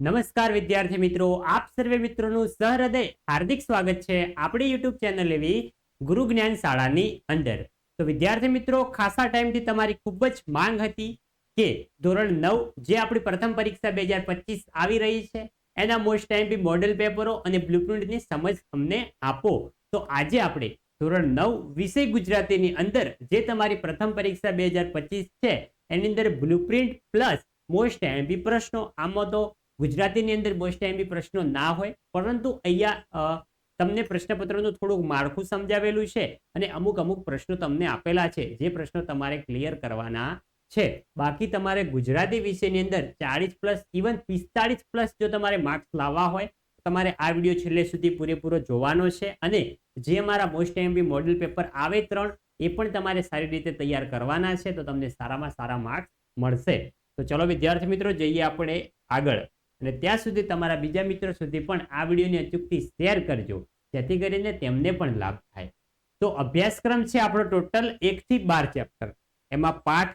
નમસ્કાર વિદ્યાર્થી મિત્રો, આપ સર્વે મિત્રોનું સહૃદય, હાર્દિક સ્વાગત છે આપણી યુટ્યુબ ચેનલ એવી ગુરુ જ્ઞાન શાળાની અંદર. તો વિદ્યાર્થી મિત્રો, ખાસા ટાઈમથી તમારી ખૂબ જ માંગ હતી કે ધોરણ નવ જે આપણી પ્રથમ પરીક્ષા બે આવી રહી છે, એના મોસ્ટ ટાઈમ બી મોડેલ પેપરો અને બ્લુપ્રિન્ટની સમજ અમને આપો. તો આજે આપણે ધોરણ નવ વિષય ગુજરાતીની અંદર જે તમારી પ્રથમ પરીક્ષા બે છે, એની અંદર બ્લુપ્રિન્ટ પ્લસ મોસ્ટ એમપી પ્રશ્નો આમાં તો ગુજરાતીની અંદર મોસ્ટ એમપી પ્રશ્નો ના હોય, પરંતુ અહીંયા તમને પ્રશ્નપત્રનું થોડુંક માળખું સમજાવેલું છે અને અમુક અમુક પ્રશ્નો તમને આપેલા છે, જે પ્રશ્નો તમારે ક્લિયર કરવાના છે. બાકી તમારે ગુજરાતી વિષયની અંદર ચાળીસ પ્લસ ઇવન પિસ્તાળીસ પ્લસ જો તમારે માર્ક્સ લાવવા હોય, તમારે આ વીડિયો છેલ્લે સુધી પૂરેપૂરો જોવાનો છે અને જે અમારા મોસ્ટ એમબી મોડેલ પેપર આવે ત્રણ, એ પણ તમારે સારી રીતે તૈયાર કરવાના છે, તો તમને સારામાં સારા માર્ક્સ મળશે. તો ચલો વિદ્યાર્થી મિત્રો, જઈએ આપણે આગળ. અને ત્યાં સુધી તમારા બીજા મિત્રો સુધી પણ આ વિડીયોની અચૂકથી શેર કરજો. જેથી કરીને તેમને પણ લાભ થાય. તો અભ્યાસક્રમ છે આપણો ટોટલ એકથી બાર ચેપ્ટર. એમાં પાઠ,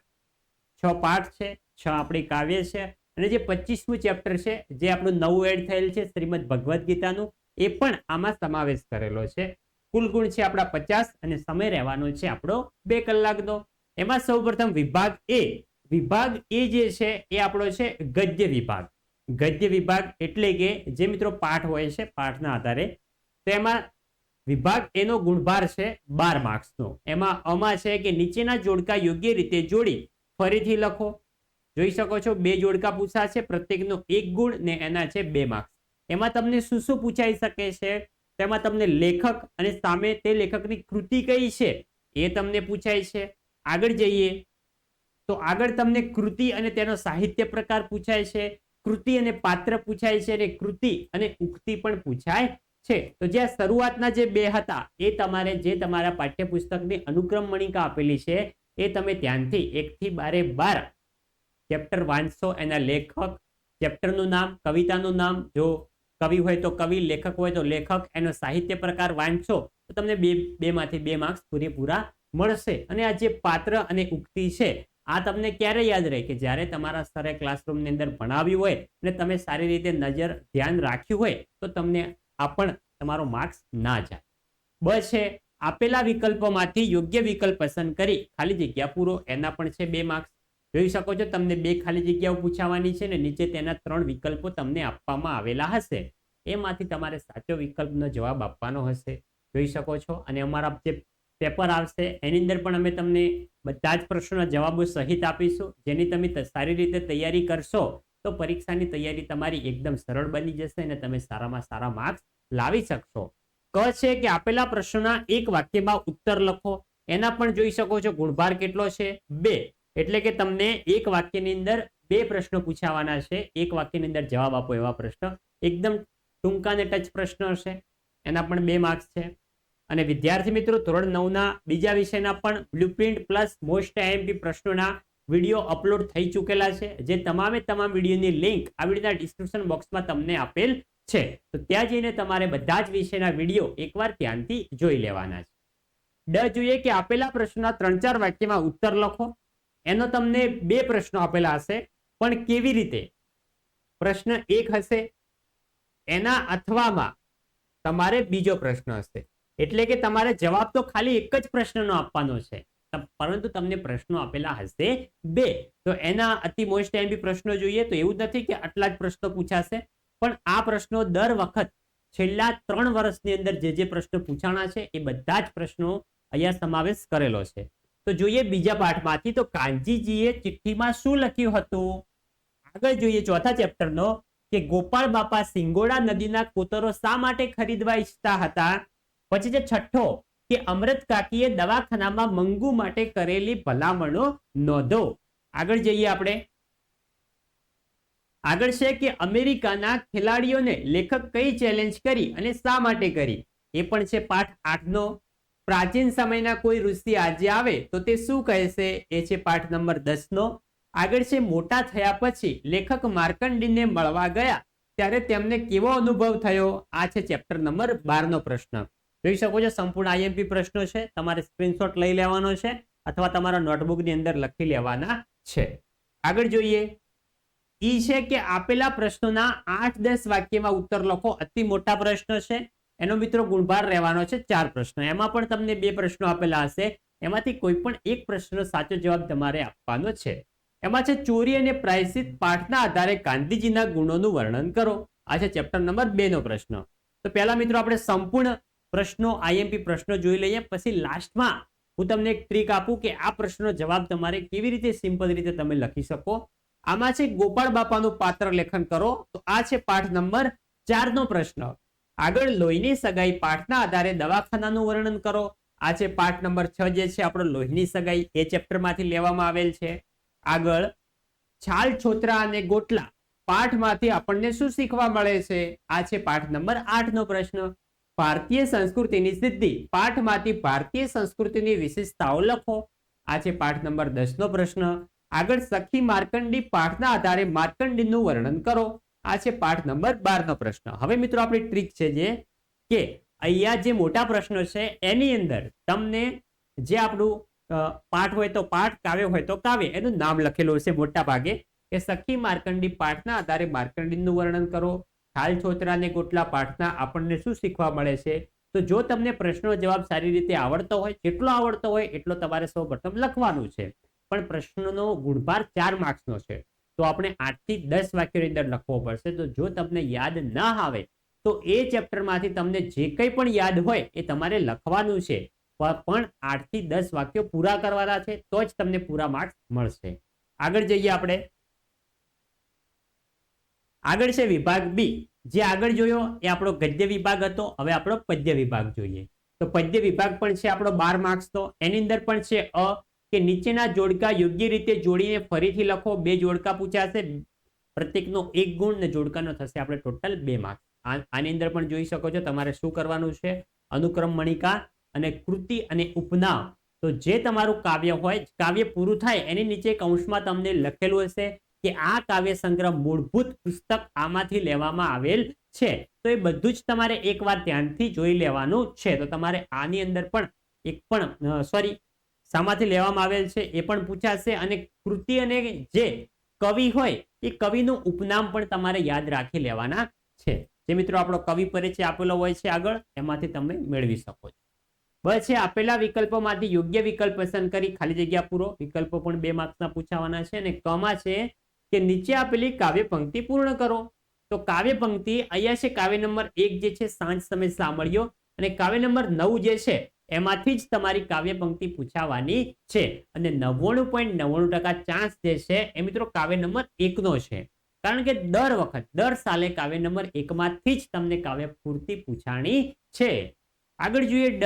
છ પાઠ છે, છ આપણી કાવ્ય છે અને જે પચીસમું ચેપ્ટર છે, જે આપણું નવું એડ થયેલ છે શ્રીમદ ભગવદ્ ગીતાનું, એ પણ આમાં સમાવેશ કરેલો છે. કુલ ગુણ છે આપણા પચાસ અને સમય રહેવાનો છે આપણો બે કલાકનો. એમાં સૌપ્રથમ વિભાગ એ. વિભાગ એ જે છે, એ આપણો છે ગદ્ય વિભાગ. ગદ્ય વિભાગ એટલે કે જે મિત્રો પાઠ હોય છે, પાઠના આધારે, તો એમાં વિભાગ એનો ગુણભાર છે બાર માર્ક્સનો. એમાં અમા છે કે નીચેના જોડકા યોગ્ય રીતે જોડી ફરીથી લખો. જોઈ શકો છો, બે જોડકા પૂછા છે, પ્રત્યેકનો એક ગુણ ને એના છે બે માર્ક્સ. એમાં તમને શું શું પૂછાઈ શકે છે? તેમાં તમને લેખક અને સામે તે લેખકની કૃતિ કઈ છે એ તમને પૂછાય છે. આગળ જઈએ. તો આગળ તમને કૃતિ અને તેનો સાહિત્ય પ્રકાર પૂછાય છે. કૃતિ અને પાત્ર પૂછાય છે અને કૃતિ અને ઉક્તિ પણ પૂછાય છે. તો જે શરૂઆતના જે બે હતા, એ તમારે જે તમારા પાઠ્યપુસ્તકની અનુક્રમ મણિકા આપેલી છે, એ તમે ધ્યાનથી એકથી બારે બાર ચેપ્ટર વાંચશો એના લેખક, ચેપ્ટરનું નામ, કવિતાનું નામ, જો કવિ હોય તો કવિ, લેખક હોય તો લેખક, એનો સાહિત્ય પ્રકાર વાંચશો, તો તમને બે, બેમાંથી બે માર્ક્સ પૂરેપૂરા મળશે. અને આ જે પાત્ર અને ઉક્તિ છે આ તમને ક્યારે યાદ રહે કે જ્યારે તમારા સરે ક્લાસરૂમની અંદર ભણાવ્યું હોય અને તમે સારી રીતે નજર ધ્યાન રાખ્યું હોય તો તમને આ પણ તમારો માર્ક્સ ના જાય. બ છે, આપેલા વિકલ્પોમાંથી યોગ્ય વિકલ્પ પસંદ કરી ખાલી જગ્યા પૂરો, એના પણ છે બે માર્ક્સ જોઈ શકો છો, તમને બે ખાલી જગ્યાઓ પૂછાવાની છે ને નીચે તેના ત્રણ વિકલ્પો તમને આપવામાં આવેલા હશે. એમાંથી તમારે સાચો વિકલ્પનો જવાબ આપવાનો હશે. જોઈ શકો છો, અને અમારા જે પેપર આવશે. એની અંદર પણ અમે તમને બધા જ પ્રશ્નોના જવાબો સહિત આપીશું. જેની તમે સારી રીતે તૈયારી કરશો, તો પરીક્ષાની તૈયારી તમારી એકદમ સરળ બની જશે અને તમે સારામાં સારા માર્ક્સ લાવી શકશો. ક છે કે આપેલા પ્રશ્નના એક વાક્યમાં ઉત્તર લખો. એના પણ જોઈ શકો છો ગુણભાર કેટલો છે? બે. એટલે કે તમને એક વાક્યની અંદર બે પ્રશ્નો પૂછાવાના છે. એક વાક્યની અંદર જવાબ આપો એવા પ્રશ્ન. એકદમ ટૂંકા અને ટચ પ્રશ્ન હશે. એના પણ બે માર્ક્સ છે. અને વિદ્યાર્થી મિત્રો, ધોરણ નવના બીજા વિષયના પણ બ્લુપ્રિન્ટ પ્લસ મોસ્ટ આઈએમપી પ્રશ્નોના વીડિયો અપલોડ થઈ ચૂકેલા છે, જે તમામે તમામ વિડીયોની લિંક આ વિડીયોના ડિસ્ક્રિપ્શન બોક્સમાં તમને આપેલ છે. તો ત્યાં જઈને તમારે બધા જ વિષયના વીડિયો એકવાર ધ્યાનથી જોઈ લેવાના છે. ડ જોઈએ કે આપેલા પ્રશ્નના ત્રણ ચાર વાક્યમાં ઉત્તર લખો. એનો તમને બે પ્રશ્નો આપેલા હશે, પણ કેવી રીતે? પ્રશ્ન એક હશે, એના અથવામાં તમારે બીજો પ્રશ્ન હશે. એટલે કે તમારે જવાબ તો ખાલી એક જ પ્રશ્નનો આપવાનો છે. પરંતુ તમને પ્રશ્નો આપેલા હશે બે. તો એના અતિ મોસ્ટ એમબી પ્રશ્નો જોઈએ તો એવું નથી કે આટલા જ પ્રશ્નો પૂછાશે. પણ આ પ્રશ્નો દર વખત છેલ્લા ત્રણ વર્ષની અંદર જે જે પ્રશ્નો પૂછાણા છે એ બધા જ પ્રશ્નો અહીંયા સમાવેશ કરેલો છે. તો જોઈએ બીજા પાઠમાંથી તો કાનજીજીએ ચિઠ્ઠીમાં શું લખ્યું હતું? આગળ જોઈએ ચોથા ચેપ્ટરનો કે ગોપાલ બાપા સિંગોડા નદીના કોતરો શા માટે ખરીદવા ઈચ્છતા હતા? પછી છે છઠ્ઠો કે અમૃત કાકીએ દવાખાનામાં મંગુ માટે કરેલી ભલામણો નોંધો. આગળ જઈએ આપણે. આગળ છે કે અમેરિકાના ખેલાડીઓને લેખક કઈ ચેલેન્જ કરી અને શા માટે કરી? એ પણ છે પાઠ આઠનો. પ્રાચીન સમયના કોઈ ઋષિ આજે આવે તો તે શું કહેશે? એ છે પાઠ નંબર દસ નો આગળ છે મોટા થયા પછી લેખક માર્કંડીને મળવા ગયા. ત્યારે તેમને કેવો અનુભવ થયો? આ છે ચેપ્ટર નંબર બાર નો પ્રશ્ન. જોઈ શકો છો, સંપૂર્ણ આઈએમપી પ્રશ્નો છે. તમારે સ્ક્રીનશોટ લઈ લેવાનો છે અથવા તમારા નોટબુકની અંદર લખી લેવાના છે. આગળ જોઈએ. ઈ છે કે આપેલા પ્રશ્નોના આઠ દસ વાક્યમાં ઉત્તર લખો. અતિ મોટા પ્રશ્ન છે. એનો મિત્રો ગુણભાર રહેવાનો છે ચાર પ્રશ્નો. એમાં પણ તમને બે પ્રશ્નો આપેલા હશે. એમાંથી કોઈ પણ એક પ્રશ્નનો સાચો જવાબ તમારે આપવાનો છે. એમાં છે, ચોરી અને પ્રાયશ્ચિત પાઠના આધારે ગાંધીજીના ગુણોનું વર્ણન કરો. આ છે ચેપ્ટર નંબર બે નો પ્રશ્ન. તો પહેલા મિત્રો આપણે સંપૂર્ણ પ્રશ્નો આઈએમપી પ્રશ્નો જોઈ લઈએ. પછી લાસ્ટમાં હું તમને એક ટ્રીક આપું કે આ પ્રશ્નનો જવાબ તમારે કેવી રીતે સિમ્પલ રીતે તમે લખી શકો. આમાં છે ગોપાળ બાપાનું પાત્ર લેખન કરો. તો આ છે પાઠ નંબર ચારનો પ્રશ્ન. આગળ લોહીની સગાઈ પાઠના આધારે દવાખાનાનું વર્ણન કરો. આ છે પાઠ નંબર છ જે છે આપણો લોહીની સગાઈ. એ ચેપ્ટરમાંથી લેવામાં આવેલ છે. આગળ છાલ, છોતરા અને ગોટલા પાઠમાંથી આપણને શું શીખવા મળે છે? આ છે પાઠ નંબર આઠ નો પ્રશ્ન. ભારતીય સંસ્કૃતિની સિદ્ધિ. પાઠમાંથી ભારતીય સંસ્કૃતિની વિશેષતાઓ લખો. આ છે પાઠ નંબર દસ નો પ્રશ્ન. આગળ સખી માર્કંડી પાઠના આધારે માર્કંડીનું વર્ણન કરો. આ છે પાઠ નંબર બાર નો પ્રશ્ન. હવે મિત્રો આપણી ટ્રીક છે જે કે અહીંયા જે મોટા પ્રશ્નો છે એની અંદર તમને જે આપણું પાઠ હોય તો પાઠ, કાવ્ય હોય તો કાવ્ય, એનું નામ લખેલું હશે મોટા ભાગે કે સખી માર્કંડી પાઠના આધારે માર્કંડીનું વર્ણન કરો. ખાલ છોતરાને ગોટલા પાઠના આપણને શું શીખવા મળે છે? તો જો તમને પ્રશ્નનો જવાબ સારી રીતે આવડતો હોય, જેટલો આવડતો હોય એટલો તમારે સૌ પ્રથમ લખવાનું છે. પણ પ્રશ્નનો ગુણભાર ચાર માર્ક્સનો છે. તો આપણે આઠથી દસ વાક્યોની અંદર લખવો પડશે. તો જો તમને યાદ ના આવે, તો એ ચેપ્ટરમાંથી તમને જે કંઈ પણ યાદ હોય એ તમારે લખવાનું છે. પણ આઠથી દસ વાક્યો પૂરા કરવાના છે, તો જ તમને પૂરા માર્ક્સ મળશે. આગળ જઈએ આપણે. આગળ છે વિભાગ બી. જે આગળ જોયો એ આપણો ગદ્ય વિભાગ હતો. હવે આપણો પદ્ય વિભાગ જોઈએ. તો પદ્ય વિભાગ પણ છે આપણો બાર માર્ક્સનો એની અંદર પણ છે અ કે નીચેના જોડકા યોગ્ય રીતે જોડીને ફરીથી લખો. બે જોડકા પૂછાશે. પ્રત્યેકનો એક ગુણ ને જોડકાનો થશે આપણે ટોટલ બે માર્ક્સ આની અંદર પણ જોઈ શકો છો તમારે શું કરવાનું છે? અનુક્રમ મણિકા અને કૃતિ અને ઉપનામ તો જે તમારું કાવ્ય હોય, કાવ્ય પૂરું થાય એની નીચે કૌંસમાં તમને લખેલું હશે. કે આ કાવ્ય સંગ્રહ મૂળભૂત પુસ્તક આમાંથી લેવામાં આવેલ છે. તો એ બધું જ તમારે એકવાર ધ્યાનથી જોઈ લેવાનું છે. તો તમારે આની અંદર પણ એક પણ સોરી શામાંથી લેવામાં આવેલ છે એ પણ પૂછાશે અને કૃતિ અને જે કવિ હોય એ કવિનું ઉપનામ પણ તમારે યાદ રાખી લેવાના છે. જે મિત્રો આપણો કવિ પરિચય આપેલો હોય છે આગળ, એમાંથી તમે મેળવી શકો છો. બસ છે, આપેલા વિકલ્પોમાંથી યોગ્ય વિકલ્પ પસંદ કરી, ખાલી જગ્યા પૂરો. વિકલ્પો પણ બે માર્ક્સના પૂછાવાના છે અને કમાં છે કે નીચે આપેલી કાવ્ય પંક્તિ પૂર્ણ કરો. તો કાવ્ય પંક્તિ અહીંયા છે કાવ્ય નંબર એક જે છે, સાંજ તમે સાંભળ્યો. અને કાવ્ય નંબર નવ જે છે, એમાંથી જ તમારી કાવ્ય પંક્તિ પૂછાવાની છે. અને નવ્વાણું પોઈન્ટ નવ્વાણું ટકા ચાન્સ જે છે, એ મિત્રો કાવ્ય નંબર એકનો છે. કારણ કે દર વખત, દર સાલે કાવ્ય નંબર એકમાંથી જ તમને કાવ્ય પૂર્તિ પૂછાણી છે. આગળ જોઈએ ડ,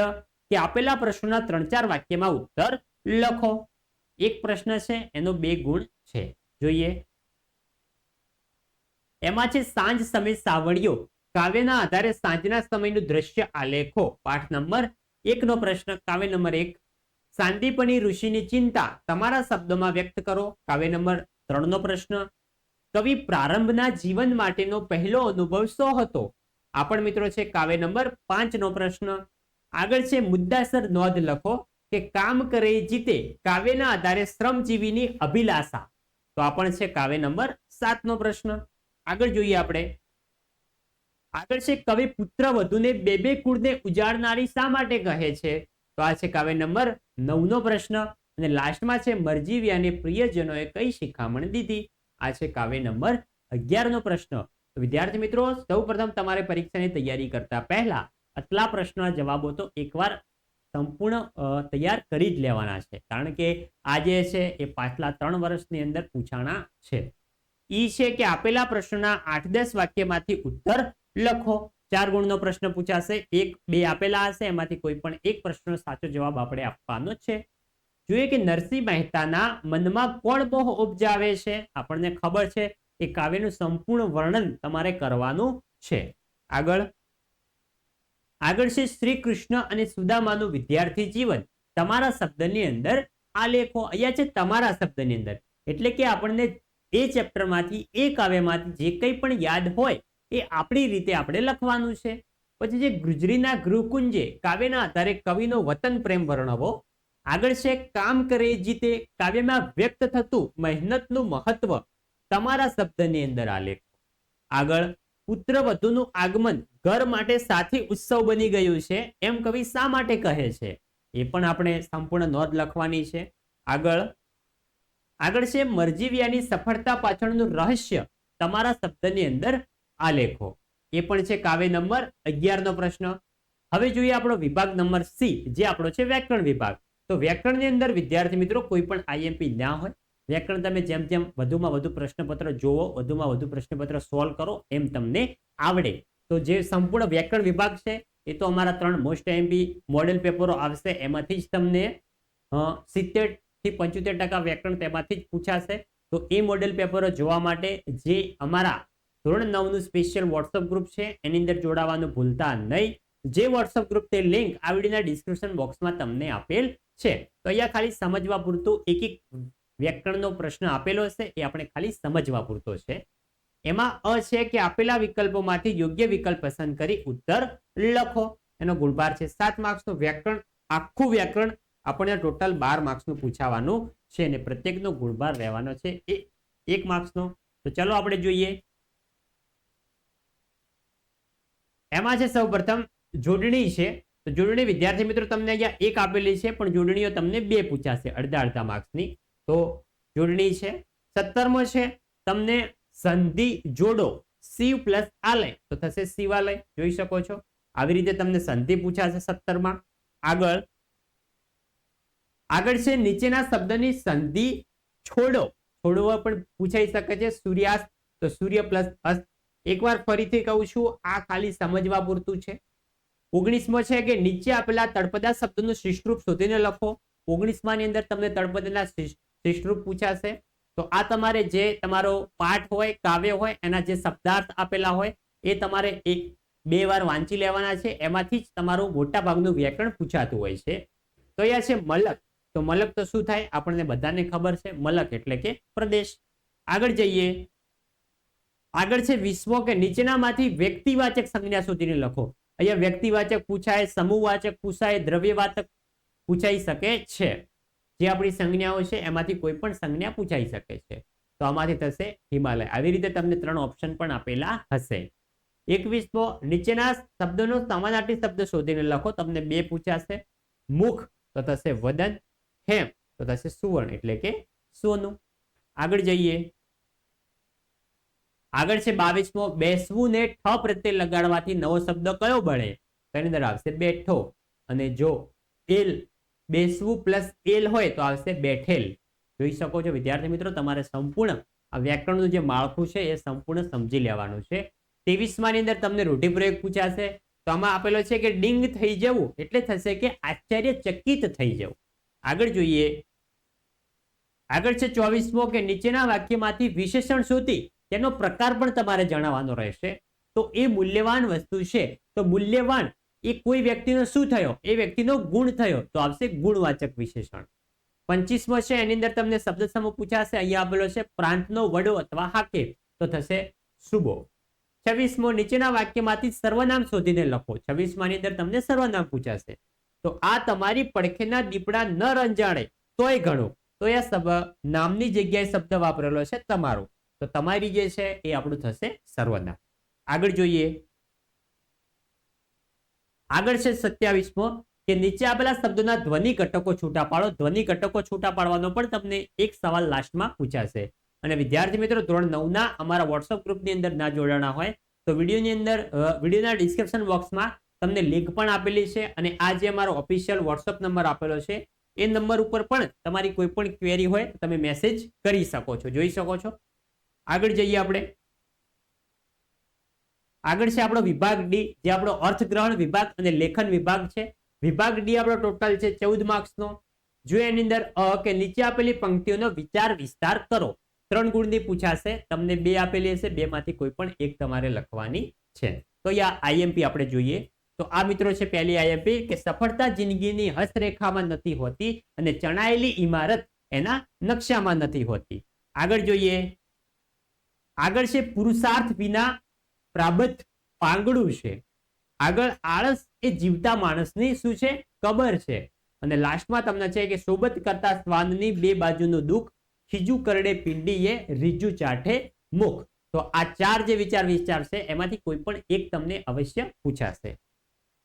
કે આપેલા પ્રશ્નોના ત્રણ ચાર વાક્યમાં ઉત્તર લખો. એક પ્રશ્ન છે, એનો બે ગુણ છે. જોઈએ. એમાં છે સાંજ સમય સાવળ્યો. કાવ્યના આધારે સાંજના સમયનું દ્રશ્ય આલેખો. પાઠ નંબર એકનો પ્રશ્ન, કાવ્ય નંબર એક. સાંદીપની ઋષિની ચિંતા તમારા શબ્દોમાં વ્યક્ત કરો. કાવ્ય નંબર ત્રણનો પ્રશ્ન. કવિ પ્રારંભના જીવન માટેનો પહેલો અનુભવ શો હતો? આ પણ મિત્રો છે કાવ્ય નંબર પાંચ નો પ્રશ્ન. આગળ છે મુદ્દાસર નોંધ લખો કે કામ કરે જીતે કાવ્યના આધારે શ્રમજીવીની અભિલાષા. તો આ પણ છે કાવ્ય નંબર સાત નો પ્રશ્ન. આગળ જોઈએ આપણે. આગળ છે કવિ પુત્ર વધુને બે બે કુળને ઉજાડનારી શા માટે કહે છે? તો આ છે કાવ્ય નંબર નવ નો પ્રશ્ન. અને લાસ્ટમાં છે મરજીવી પ્રિયજનોએ કઈ શિખામણ દીધી? આ છે કાવ્ય નંબર અગિયાર નો પ્રશ્ન. તો વિદ્યાર્થી મિત્રો, સૌ પ્રથમ તમારે પરીક્ષાની તૈયારી કરતા પહેલા આટલા પ્રશ્નના જવાબો તો એકવાર સંપૂર્ણ તૈયાર કરી જ લેવાના છે. કારણ કે આ જે છે એ પાછલા ત્રણ વર્ષની અંદર પૂછાણા છે. ઈ છે કે આપેલા પ્રશ્નના આઠ દસ વાક્યમાંથી ઉત્તર લખો. ચાર ગુણનો પ્રશ્ન પૂછાશે, એક, બે આપેલા હશે, એમાંથી કોઈ પણ એક પ્રશ્નનો સાચો જવાબ આપણે આપવાનો છે. જોઈએ કે નરસિંહ મહેતાના મનમાં કોણ મોહ ઉપજાવે છે? આપણને ખબર છે એ કાવ્યનું સંપૂર્ણ વર્ણન તમારે કરવાનું છે. આગળ. આગળ છે શ્રી કૃષ્ણ અને સુદામાનું વિદ્યાર્થી જીવન. તમારા શબ્દની અંદર આ લેખો, અહીંયા છે તમારા શબ્દની અંદર. એટલે કે આપણને એ ચેપ્ટરમાંથી, એ કાવ્યમાંથી જે કંઈ પણ યાદ હોય, એ આપણી રીતે આપણે લખવાનું છે. પછી જે ગુજરીના ગૃહકુંજે કાવ્યના આધારે કવિનો વતન પ્રેમ વર્ણવો, આગળ છે, કામ કરે જીતે, કાવ્યમાં વ્યક્ત થતું મહેનતનું મહત્વ, તમારા શબ્દની અંદર આલેખો આગળ, પુત્ર વધુનું આગમન ઘર માટે સાથી ઉત્સવ બની ગયું છે, એમ કવિ શા માટે કહે છે? એ પણ આપણે સંપૂર્ણ નોંધ લખવાની છે. આગળ આગળ છે, મરજીવિયાની સફળતા પાછળનું રહસ્ય. તમારા શબ્દની અંદર આલેખો. એ પણ છે કાવ્ય નંબર અગિયારનો પ્રશ્ન. હવે જોઈએ આપણો વિભાગ નંબર સી, જે આપણો છે વ્યાકરણ વિભાગ. તો વ્યાકરણની અંદર, વિદ્યાર્થી મિત્રો કોઈ પણ આઈએમપી ના હોય, વ્યાકરણ તમે જેમ જેમ વધુમાં વધુ પ્રશ્નપત્ર જોવો વધુમાં વધુ પ્રશ્નપત્ર સોલ્વ કરો, એમ તમને આવડે. તો જે સંપૂર્ણ વ્યાકરણ વિભાગ છે, એ તો અમારા ત્રણ મોસ્ટ એમપી મોડેલ પેપરો આવશે. એમાંથી જ તમને સિત્તેર થી પંચોતેર ટકા વ્યાકરણ તેમાંથી જ પૂછાશે. તો એ મોડેલ પેપરો જોવા માટે જે અમારા ધોરણ નવનું સ્પેશિયલ વોટ્સઅપ ગ્રુપ છે, એની અંદર જોડાવાનું ભૂલતા નહીં. જે વોટ્સઅપ ગ્રુપ તે લિંક આ વિડીયોના ડિસ્ક્રિપ્શન બોક્સમાં તમને આપેલ છે. તો અહીંયા ખાલી સમજવા પૂરતું એક એક વ્યાકરણનો પ્રશ્ન આપેલો હશે, એ આપણે ખાલી સમજવા પૂરતો છે. એમાં અ છે કે આપેલા વિકલ્પોમાંથી યોગ્ય વિકલ્પ પસંદ કરી ઉત્તર લખો. એનો ગુણભાર છે સાત માર્ક્સનું વ્યાકરણ, આખું વ્યાકરણ આપણને ટોટલ બાર માર્ક્સનું પૂછાવાનું છે અને પ્રત્યેકનો ગુણભાર રહેવાનો છે એ એક માર્ક્સનો તો ચાલો આપણે જોઈએ. એમાં છે સૌપ્રથમ જોડણી છે. તો જોડણી વિદ્યાર્થી મિત્રો તમને અહીંયા એક આપેલી છે, પણ જોડણીઓ તમને બે પૂછાશે અડધા અડધા માર્ક્સની તો જોડણી છે. સત્તરમો છે, તમને સંધિ જોડો. શિવ પ્લસ આલય. તો થશે શિવાલય. જોઈ શકો છો. આવી રીતે તમને સંધિ પૂછાશે સત્તરમાં. આગળ આગળ છે, નીચેના શબ્દની સંધિ છોડો. છોડવો પણ પૂછાઈ શકે છે, સૂર્યાસ્ત, તો સૂર્ય પ્લસ અસ્ત. એકવાર ફરીથી કહું છું, આ ખાલી સમજવા પૂરતું છે. ઓગણીસમો છે કે નીચે આપેલા તળપદા શબ્દનું શિષ્ટરૂપ શોધીને લખો. ઓગણીસમાની અંદર તમને તળપદાના શિષ્ટરૂપ પૂછાશે. તો આ તમારે જે તમારો પાઠ હોય, કાવ્ય હોય, એના જે શબ્દાર્થ આપેલા હોય, એ તમારે એક, બે વાર વાંચી લેવાના છે. એમાંથી જ તમારું મોટા ભાગનું વ્યાકરણ પૂછાતું હોય છે. તો અહીંયા છે મલક. તો મલક તો શું થાય? આપણને બધાને ખબર છે, મલક એટલે કે પ્રદેશ. આગળ જઈએ. આગળ છે વિશ્વ કે નીચેનામાંથી વ્યક્તિવાચક સંજ્ઞા સુધીને લખો. અહીંયા વ્યક્તિવાચક પૂછાય, સમૂહવાચક પૂછાય, દ્રવ્યવાચક પૂછાઈ શકે છે. જે આપણી સંજ્ઞાઓ છે, એમાંથી કોઈ પણ સંજ્ઞા પૂછાઈ શકે છે. તો આમાંથી થશે હિમાલય. આવી રીતે તમને ત્રણ ઓપ્શન પણ આપેલા હશે. એકવીસમો નીચેના શબ્દનો સમાનાર્થી શબ્દ શોધીને લખો. તમને બે પૂછાશે. મુખ, તો થશે વદન. હેમ તો થશે સુવર્ણ. એટલે કે સોનું. આગળ જઈએ. આગળ છે બાવીસમો. બેસવું ને ઠ પ્રત્યે લગાડવાથી નવો શબ્દ કયો બને? તેની અંદર આવશે બેઠો. અને જો એલ બેસવું પ્લસ એલ હોય તો આવશે બેઠેલ. જોઈ શકો છો વિદ્યાર્થી મિત્રો, તમારે સંપૂર્ણ આ વ્યાકરણનું જે માળખું છે એ સંપૂર્ણ સમજી લેવાનું છે. ત્રેવીસમાં ની અંદર તમને રૂઢિપ્રયોગ પૂછાશે. તો આમાં આપેલો છે કે ડિંગ થઈ જવું એટલે થશે કે આશ્ચર્યચકિત થઈ જવું. આગળ જોઈએ. આગળ છે ચોવીસમો કે નીચેના વાક્યમાંથી વિશેષણ શોધી તેનો પ્રકાર પણ તમારે જણાવવાનો રહેશે. તો એ મૂલ્યવાન વસ્તુ છે. તો મૂલ્યવાન એ કોઈ વ્યક્તિનો શું થયો? એ વ્યક્તિનો ગુણ થયો. તો આવશે ગુણવાચક વિશેષણ. પંચીસમો છે, એની અંદર તમને શબ્દ સમૂહ પૂછાશે. અહીંયા આપેલો છે, પ્રાંતનો વડો અથવા હાકે તો થશે સુબો. છવ્વીસમો, નીચેના વાક્યમાંથી સર્વનામ શોધીને લખો. છવ્વીસમાની અંદર તમને સર્વનામ પૂછાશે. તો આ તમારી પડખેના દીપડા ન રંજાણે તોય ઘણું. તો એ નામની જગ્યાએ શબ્દ વાપરેલો છે તમારો. તો તમારી જે છે એ આપણું થશે સર્વનામ. આગળ જોઈએ. આગળ છે સત્યાવીસમો, કે નીચે આપેલા શબ્દોના ધ્વનિ ઘટકો છૂટા પાડો. ધ્વનિ ઘટકો છૂટા પાડવાનો પણ તમને એક સવાલ લાસ્ટમાં પૂછાશે. અને વિદ્યાર્થી મિત્રો, ધોરણ નવના અમારા વોટ્સઅપ ગ્રુપની અંદર ના જોડાણા હોય, તો વિડીયોની અંદર વિડીયોના ડિસ્ક્રિપ્શન બોક્સમાં તમને લિંક પણ આપેલી છે અને આ જે મારો ઓફિશિયલ વોટ્સઅપ નંબર આપેલો છે, એ નંબર ઉપર પણ તમારી કોઈ પણ ક્વેરી હોય તમે મેસેજ કરી શકો છો, જોઈ શકો છો. આગળ જઈએ આપણે. આગળ છે આપણો વિભાગ ડી જે આપણો અર્થગ્રહણ વિભાગ અને લેખન વિભાગ છે. વિભાગ ડી આપણો ટોટલ છે ચૌદ માર્ક્સનો જો એની અંદર અ કે નીચે આપેલી પંક્તિઓનો વિચાર વિસ્તાર કરો. ત્રણ ગુણની પૂછાશે, તમને બે આપેલી હશે બે માંથી કોઈ પણ એક તમારે લખવાની છે. તો યા આઈએમપી આપણે જોઈએ. તો આ મિત્રો છે પહેલી આઈએમપી કે સફળતા જિંદગીની હસ્તરેખામાં નથી હોતી અને ચણાયેલી ઇમારત એના નકશામાં નથી હોતી. આગળ જોઈએ. આગળ છે પુરુષાર્થ વિના પ્રાબત પાંગડું છે. આગળ આળસ એ જીવતા માણસની શું છે? કબર છે. અને લાસ્ટમાં તમને છે કે સોબત કરતા સ્વાદની બે બાજુનું દુઃખ ખીજુ કરડે પિંડીએ રીજુ ચાઠે મુખ. તો આ ચાર જે વિચાર વિચાર છે એમાંથી કોઈ પણ એક તમને અવશ્ય પૂછાશે.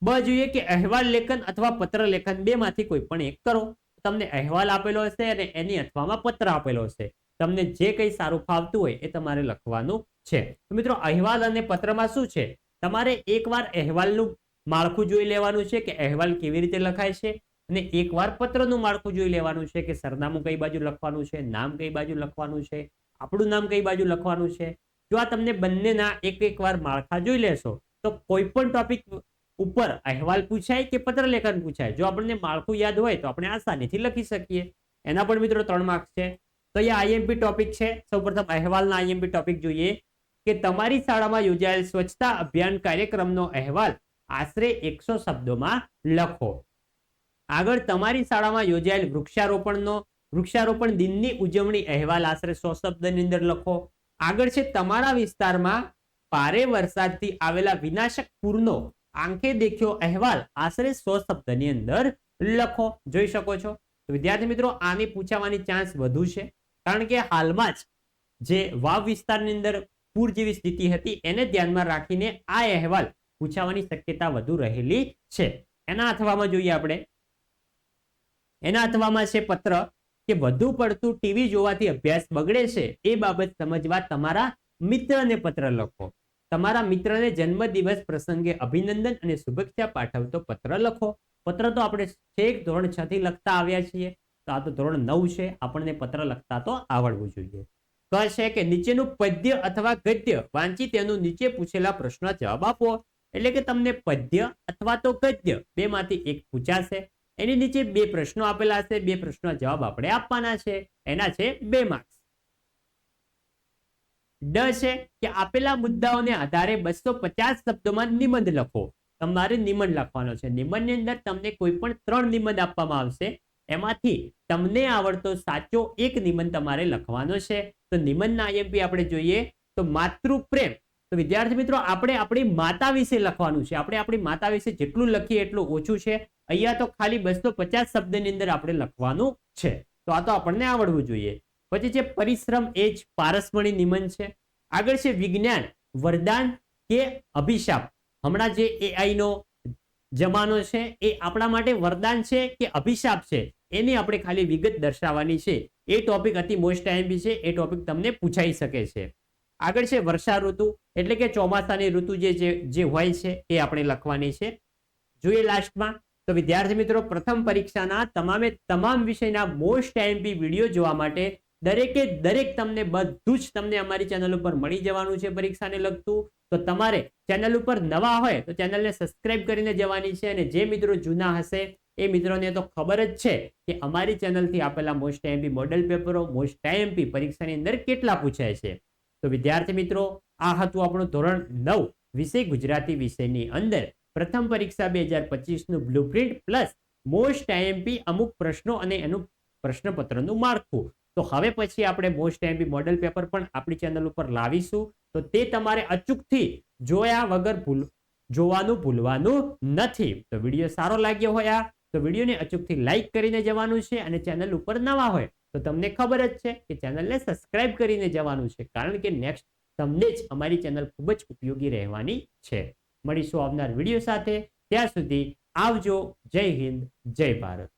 બ જોઈએ કે અહેવાલ લેખન અથવા પત્ર લેખન બે માંથી કોઈ પણ એક કરો. તમને અહેવાલ આપેલો હશે અને એની અથવામાં પત્ર આપેલો હશે. તમને જે કંઈ સારું ફાવતું હોય એ તમારે લખવાનું છે. તો મિત્રો, અહેવાલ અને પત્રમાં શું છે? તમારે એકવાર અહેવાલનું માળખું જોઈ લેવાનું છે કે અહેવાલ કેવી રીતે લખાય છે અને એકવાર પત્રનું માળખું જોઈ લેવાનું છે કે સરનામું કઈ બાજુ લખવાનું છે, નામ કઈ બાજુ લખવાનું છે, આપણું નામ કઈ બાજુ લખવાનું છે. જો આ તમને બંનેના એક એક વાર માળખા જોઈ લેશો, તો કોઈ પણ ટોપિક ઉપર અહેવાલ પૂછાય કે પત્ર લેખન પૂછાય? જો આપણને માળખું યાદ હોય તો આપણે આસાનીથી લખી શકીએ. એના પણ મિત્રો ત્રણ માર્ક્સ છે. તો અહીંયા આઈએમપી ટોપિક છે. સૌપ્રથમ અહેવાલના આઈએમપી ટોપિક જોઈએ કે તમારી શાળામાં યોજાયેલ સ્વચ્છતા અભિયાન કાર્યક્રમનો અહેવાલ આશરે એકસો શબ્દોમાં લખો. આગળ તમારી શાળામાં યોજાયેલ વૃક્ષારોપણનો, વૃક્ષારોપણ દિનની ઉજવણી અહેવાલ આશરે સો શબ્દની અંદર લખો. આગળ છે તમારા વિસ્તારમાં ભારે વરસાદથી આવેલા વિનાશક પૂરનો આંખે દેખ્યો અહેવાલ આશરે સો શબ્દની અંદર લખો, જોઈ શકો છો. વિદ્યાર્થી મિત્રો, આની પૂછાવાની ચાન્સ વધુ છે. કારણ કે હાલમાં જ જે વાવ વિસ્તારની અંદર પૂર જેવી સ્થિતિ હતી, એને ધ્યાનમાં રાખીને આ અહેવાલ પૂછાવાની શક્યતા વધુ રહેલી છે. એના અથવામાં જોઈએ આપણે. એના અથવામાં છે પત્ર કે વધુ પડતું ટીવી જોવાથી અભ્યાસ બગડે છે, એ બાબત સમજવા તમારા મિત્રને પત્ર લખો. તમારા મિત્રને જન્મદિવસ પ્રસંગે અભિનંદન અને શુભેચ્છા પાઠવતો પત્ર લખો. પત્ર તો આપણે છેક ધોરણ છ થી લખતા આવ્યા છીએ. તો આ તો ધોરણ નવ છે. આપણને પત્ર લખતા તો આવડવું જોઈએ. છે કે નીચેનું પદ્ય અથવા ગદ્ય વાંચી તેનું નીચે પૂછેલા પ્રશ્ન જવાબ આપો. એટલે કે તમને પદ્ય અથવા તો ગદ્ય બે માંથી એક પૂછાશે. એની નીચે બે પ્રશ્નો આપેલા છે બે પ્રશ્નો જવાબ આપણે આપવાના છે. એના છે બે માર્ક્સ ડ છે કે આપેલા મુદ્દાઓને આધારે બસો પચાસ શબ્દોમાં નિબંધ લખો. તમારે નિબંધ લખવાનો છે. નિબંધની અંદર તમને કોઈ પણ ત્રણ નિબંધ આપવામાં આવશે. એમાંથી તમને આવડતો સાચો એક નિબંધ તમારે લખવાનો છે. તો નિબંધના આઈએમપી આપણે જોઈએ તો માતૃપ્રેમ. તો વિદ્યાર્થી મિત્રો, આપણે આપણી માતા વિશે લખવાનું છે. આપણે આપણી માતા વિશે જેટલું લખીએ એટલું ઓછું છે. અહીંયા તો ખાલી બસો પચાસ શબ્દની અંદર આપણે લખવાનું છે. તો આ તો આપણને આવડવું જોઈએ. પછી છે પરિશ્રમ એ જ પારસમણી નિમન છે. આગળ છે વિજ્ઞાન, વરદાન કે અભિશાપ. હમણાં જે એઆઈ નો જમાનો છે એ આપણા માટે વરદાન છે કે અભિશાપ છે? એની આપણે ખાલી વિગત દર્શાવવાની છે. એ ટોપિક અતિ મોસ્ટ ટાઈમ છે. એ ટોપિક તમને પૂછાઈ શકે છે. આગળ છે વર્ષા ઋતુ, એટલે કે ચોમાસાની ઋતુ જે જે હોય છે એ આપણે લખવાની છે. જોઈએ લાસ્ટમાં તો વિદ્યાર્થી મિત્રો પ્રથમ પરીક્ષાના તમામે તમામ વિષયના મોસ્ટ ટાઈમ વીડિયો જોવા માટે દરેકે દરેક તમને બધું જ તમને અમારી ચેનલ ઉપર મળી જવાનું છે પરીક્ષાને લગતું. તો તમારે ચેનલ ઉપર નવા હોય તો ચેનલને સબસ્ક્રાઇબ કરીને જવાની છે અને જે મિત્રો જૂના હશે, એ મિત્રોને તો ખબર જ છે કે અમારી ચેનલથી આપેલા મોસ્ટ આઈએમપી મોડલ પેપરો મોસ્ટ આઈએમપી પરીક્ષાની અંદર કેટલા પૂછાય છે. તો વિદ્યાર્થી મિત્રો, આ હતું આપણું ધોરણ નવ, વિષય ગુજરાતી વિષયની અંદર. પ્રથમ પરીક્ષા બે હજાર પચીસનું blueprint plus most I M P અમુક પ્રશ્નો અને એનું પ્રશ્નપત્રનું માળખું. તો હવે પછી આપણે મોસ્ટ આઈએમપી મોડેલ પેપર પણ આપણી ચેનલ ઉપર લાવીશું. તો તે તમારે અચૂકથી જોયા વગર ભૂલ, જોવાનું ભૂલવાનું નથી. તો વીડિયો સારો લાગ્યો હોય તો વિડીયોને અચૂકથી લાઈક કરીને જવાનું છે અને ચેનલ ઉપર નવા હોય, તો તમને ખબર જ છે કે ચેનલને સબસ્ક્રાઇબ કરીને જવાનું છે. કારણ કે નેક્સ્ટ તમને જ અમારી ચેનલ ખૂબ જ ઉપયોગી રહેવાની છે. મળીશું આવનાર વીડિયો સાથે. ત્યાં સુધી આવજો. જય હિન્દ, જય ભારત.